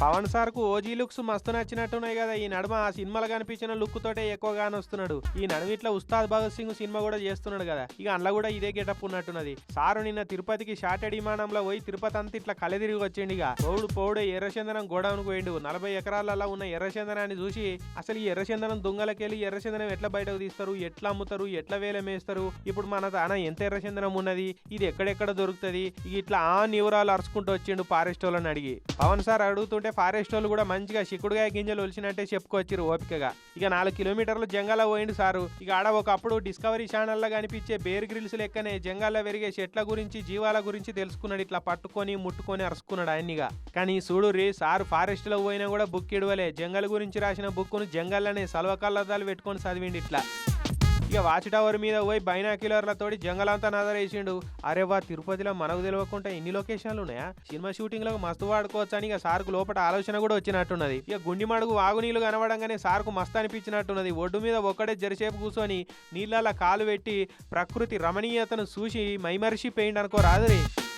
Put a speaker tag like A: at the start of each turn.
A: పవన్ సార్కు OG looks మస్తు నచ్చినట్టున్నాయి కదా ఈ నడుమ ఆ సినిమాలో కనిపించిన లుక్ తోటే ఎక్కువగానే వస్తున్నాడు ఈ నడుమ ఇట్లా ఉస్తాద్ భగత్ సింగ్ సినిమా కూడా చేస్తున్నాడు కదా ఇక అందులో కూడా ఇదే గెటప్ ఉన్నట్టున్నది. సారు నిన్న తిరుపతికి షార్టెడ్ విమానంలో పోయి తిరుపతి అంతా ఇట్లా కలదిరిగి వచ్చిండు ఇక. పౌడు పౌడు ఎర్రచందనం గోడౌన్ పోయిండు. నలభై ఎకరాలలో ఉన్న ఎర్రచందనాన్ని చూసి అసలు ఈ ఎర్రచందనం దొంగలకెళ్ళి ఎర్రచందనం ఎట్లా బయటకు తీస్తారు? ఎట్లా అమ్ముతారు? ఎట్లా వేలం వేస్తారు? ఇప్పుడు మన తాన ఎంత ఎర్రచందనం ఉన్నది? ఇది ఎక్కడెక్కడ దొరుకుతుంది? ఇట్లా ఆ నివరాలు అరుచుకుంటూ వచ్చిండు ఫారెస్ట్ వాళ్ళని అడిగి. పవన్ సార్ అడుగుతుంటే ఫారెస్ట్ వాళ్ళు కూడా మంచిగా చిక్కుడుగాయ గింజలు ఒలిచినట్టే చెప్పుకొచ్చిరు ఓపికగా. ఇక నాలుగు కిలోమీటర్లు జంగాల పోయిండు సారు. ఇక ఆడ ఒకప్పుడు డిస్కవరీ ఛానల్లో కనిపించే బేర్ గ్రిల్స్ లెక్కనే జంగాల్లో పెరిగే చెట్ల గురించి జీవాల గురించి తెలుసుకున్నాడు. ఇట్లా పట్టుకొని ముట్టుకొని అరుసుకున్నాడు ఆయన్నిగా. కానీ చూడు రే సారు ఫారెస్ట్లో పోయినా కూడా బుక్ ఇడవలే. జంగల్ గురించి రాసిన బుక్కును జంగల్లోనే సల్వకల్లదాలు పెట్టుకొని చదివిండి ఇట్లా. ఇక వాచ్ టవర్ మీద పోయి బైనాక్యులర్లతోటి జంగలంతా నదరేసిండు. అరే వా తిరుపతిలో మనకు తెలియకుండా ఇన్ని లొకేషన్లు ఉన్నాయా? సినిమా షూటింగ్లో మస్తు వాడుకోవచ్చు అని ఇక సార్కు లోపల ఆలోచన కూడా వచ్చినట్టున్నది. ఇక గుండి మడుగు వాగునీళ్ళు కనబడంగానే సార్కు మస్తు అనిపించినట్టున్నది. ఒడ్డు మీద ఒక్కడే జరిసేపు కూర్చొని నీళ్ళ కాలు పెట్టి ప్రకృతి రమణీయతను చూసి మైమరిషి పెయింట్ అనుకో రాదురే.